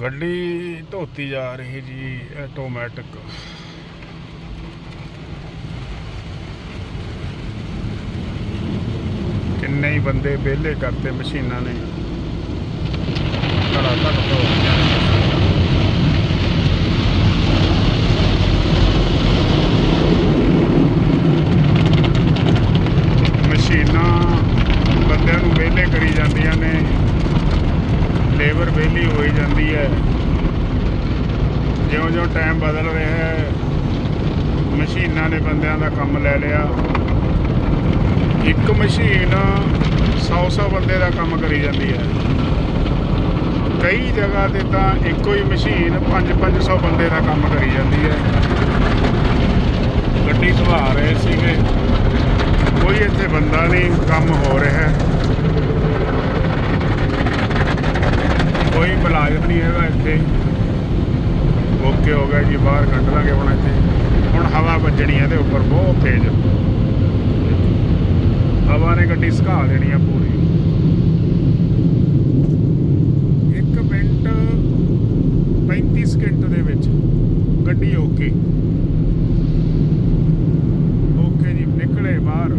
ਗੱਡੀ ਧੋਤੀ ਜਾ ਰਹੀ ਜੀ ਆਟੋਮੈਟਿਕ ਕਿੰਨੇ ਹੀ ਬੰਦੇ ਵਿਹਲੇ ਕਰਤੇ ਮਸ਼ੀਨਾਂ ਨੇ ਘੜਾ ਘੜ ਧੋ ਮਸ਼ੀਨਾਂ। ਬੰਦਿਆਂ ਨੂੰ ਵਿਹਲੇ ਕਰੀ ਜਾਂਦੀਆਂ ਨੇ ਹੋਈ ਜਾਂਦੀ ਹੈ। ਜਿਉਂ-ਜਿਉਂ ਟਾਈਮ ਬਦਲ ਰਿਹਾ ਹੈ, ਮਸ਼ੀਨਾਂ ਨੇ ਬੰਦਿਆਂ ਦਾ ਕੰਮ ਲੈ ਲਿਆ। ਇੱਕ ਮਸ਼ੀਨ 100-100 ਬੰਦੇ ਦਾ ਕੰਮ ਕਰੀ ਜਾਂਦੀ ਹੈ। ਕਈ ਜਗ੍ਹਾ ਤੇ ਤਾਂ ਇੱਕੋ ਹੀ ਮਸ਼ੀਨ 5-500 ਬੰਦੇ ਦਾ ਕੰਮ ਕਰੀ ਜਾਂਦੀ ਹੈ। ਗੱਡੀ ਧਵਾ ਰਹੇ ਸੀਗੇ। ਕੋਈ ਇੱਥੇ ਬੰਦਾ ਨਹੀਂ, ਕੰਮ ਹੋ ਰਿਹਾ ਹੈ। ਕੋਈ ਮੁਲਾਜ਼ਮ ਨਹੀਂ ਹੈਗਾ ਇੱਥੇ। ਓਕੇ ਹੋ ਗਿਆ ਜੀ, ਬਾਹਰ ਕੱਢ ਲਾਂਗੇ ਹੁਣ ਇੱਥੇ। ਹੁਣ ਹਵਾ ਵੱਜਣੀ ਹੈ ਤੇ ਉੱਪਰ ਬਹੁਤ ਤੇਜ਼। ਹਵਾ ਨੇ ਗੱਡੀ ਸੁਕਾ ਦੇਣੀ ਆ ਪੂਰੀ। ਇੱਕ ਮਿੰਟ 35 ਸਕਿੰਟ ਦੇ ਵਿੱਚ ਗੱਡੀ ਓਕੇ। ਓਕੇ ਜੀ, ਨਿਕਲੇ ਬਾਹਰ।